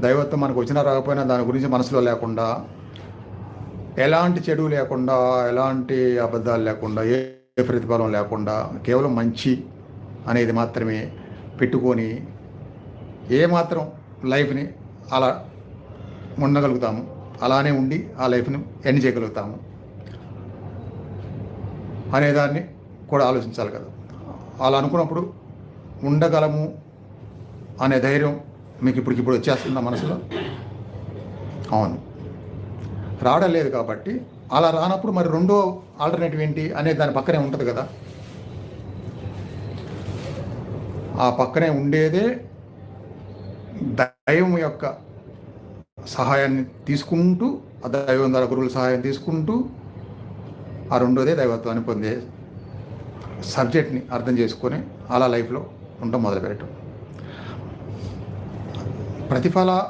దైవత్వం మనకు వచ్చినా రాకపోయినా దాని గురించి మనసులో లేకుండా ఎలాంటి చెడు లేకుండా ఎలాంటి అబద్ధాలు లేకుండా ఏ ప్రతిఫలం లేకుండా కేవలం మంచి అనేది మాత్రమే పెట్టుకొని ఏ మాత్రం లైఫ్ని అలా ఉండగలుగుతాము. అలానే ఉండి ఆ లైఫ్ని ఎండ్ చేయగలుగుతాము అనేదాన్ని కూడా ఆలోచించాలి కదా. అలా అనుకున్నప్పుడు ఉండగలము అనే ధైర్యం మీకు ఇప్పటికిప్పుడు వచ్చేస్తుందా మనసులో? అవును. రావడం లేదు కాబట్టి అలా రానప్పుడు మరి రెండో ఆల్టర్నేటివ్ ఏంటి అనేది దాని పక్కనే ఉంటుంది కదా. ఆ పక్కనే ఉండేదే దైవం యొక్క సహాయాన్ని తీసుకుంటూ ఆ దైవం ద్వారా గురువుల సహాయం తీసుకుంటూ ఆ రెండోదే దైవత్వాన్ని పొందే సబ్జెక్ట్ని అర్థం చేసుకొని అలా లైఫ్లో ఉండటం మొదలుపెట్టడం. ప్రతిఫల